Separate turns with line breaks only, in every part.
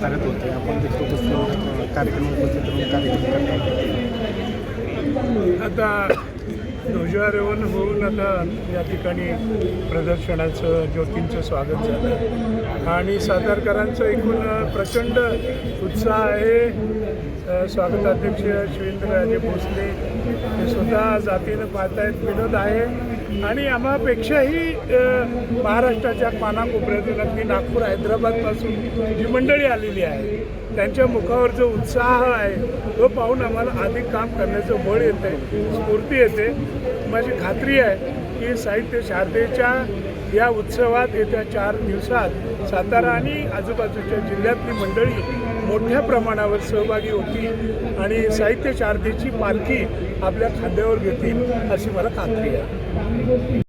साहित्य होते. आपण देखतो उपस्थित कार्यक्रम उपस्थित राहून कार्यक्रम करतो
आता ध्वजारोहण होऊन आता या ठिकाणी प्रदर्शनाचं ज्योतींचं स्वागत झालं. आणि सातारकरांचं एकूण प्रचंड उत्साह आहे. स्वागताध्यक्ष शिवेंद्रराजे भोसले हे स्वतः जातीनं पाहतायत. विनोद आहे. आणि आम्हापेक्षाही महाराष्ट्राच्या पानाकोपऱ्यातील अगदी नागपूर हैदराबादपासून जी मंडळी आलेली आहे त्यांच्या मुखावर जो उत्साह आहे तो पाहून आम्हाला अधिक काम करण्याचं बळ येते स्फूर्ती येते. माझी खात्री आहे की साहित्य शारदेच्या या उत्सवात येत्या चार दिवसात सातारा आणि आजूबाजूच्या जिल्ह्यातली मंडळी मोठ्या प्रमाणावर सहभागी होतील आणि साहित्य शारदेची पालखी आपल्या खांद्यावर घेतील अशी मला खात्री आहे.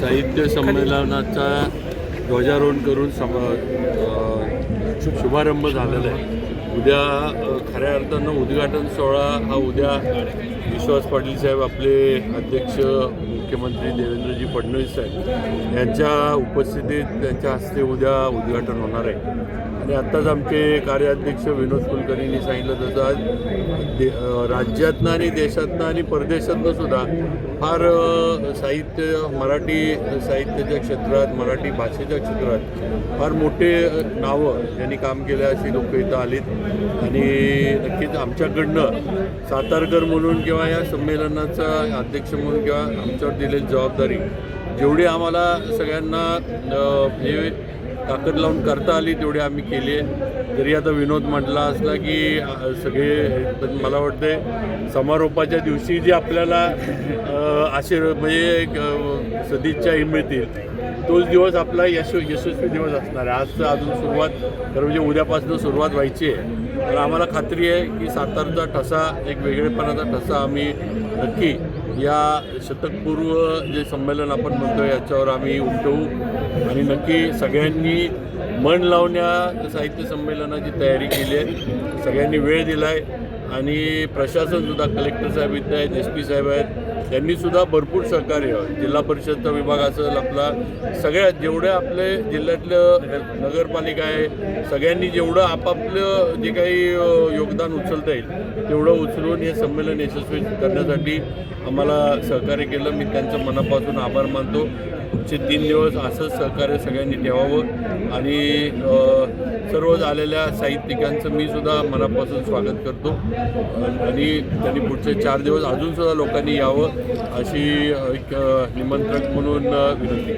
साहित्य संमेलनाचा ध्वजारोहण करून सम शुभारंभ झालेला आहे. उद्या खऱ्या अर्थानं उद्घाटन सोहळा हा उद्या विश्वास पाटील साहेब आपले अध्यक्ष मुख्यमंत्री देवेंद्रजी फडणवीस साहेब यांच्या उपस्थितीत त्यांच्या हस्ते उद्या उद्घाटन होणार आहे. आणि आत्ताच आमचे कार्याध्यक्ष विनोद कुलकर्णींनी सांगितलं तसं आज दे राज्यातनं आणि देशातनं आणि परदेशातनं सुद्धा फार साहित्य मराठी साहित्याच्या क्षेत्रात मराठी भाषेच्या क्षेत्रात फार मोठे नावं ज्यांनी काम केलं अशी लोक इथं आलीत. आणि नक्कीच आमच्याकडनं सातारकर म्हणून किंवा या संमेलनाचा अध्यक्ष म्हणून किंवा आमच्यावर दिलेली जबाबदारी जेवढी आम्हाला सगळ्यांना म्हणजे ताकद लावून करता आली तेवढी आम्ही केली आहे. जरी आता विनोद म्हटला असला की सगळे पण मला वाटते समारोपाच्या दिवशी जे आपल्याला आशीर्वाद म्हणजे एक, सदिच्छाही मिळतील तोच दिवस आपला यश यशस्वी दिवस असणार आहे. आजचं अजून सुरुवात खरं म्हणजे उद्यापासून सुरुवात व्हायची आहे. तर आम्हाला खात्री आहे की सातारचा ठसा एक वेगळेपणाचा ठसा आम्ही नक्की या शतकपूर्व जे संमेलन आपण म्हणतो याच्यावर आम्ही उमटवू आणि नक्की सगळ्यांनी मन लावण्या साहित्य संमेलनाची तयारी केली आहे. सगळ्यांनी वेळ दिला आहे आणि प्रशासनसुद्धा कलेक्टर साहेब इथं आहेत एस पी साहेब आहेत त्यांनीसुद्धा भरपूर सहकार्य जिल्हा परिषदचा विभाग असेल आपला सगळ्या जेवढ्या आपले जिल्ह्यातलं नगरपालिका आहे सगळ्यांनी जेवढं आपापलं जे काही योगदान उचलता येईल तेवढं उचलून हे संमेलन यशस्वी करण्यासाठी आम्हाला सहकार्य केलं. मी त्यांचं मनापासून आभार मानतो. पुढचे तीन दिवस असंच सहकार्य सगळ्यांनी ठेवावं. आणि सर्व झालेल्या साहित्यिकांचं मी सुद्धा मनापासून स्वागत करतो. आणि त्यांनी पुढचे चार दिवस अजूनसुद्धा लोकांनी यावं. अशी एक निमंत्रक म्हणून विनंती.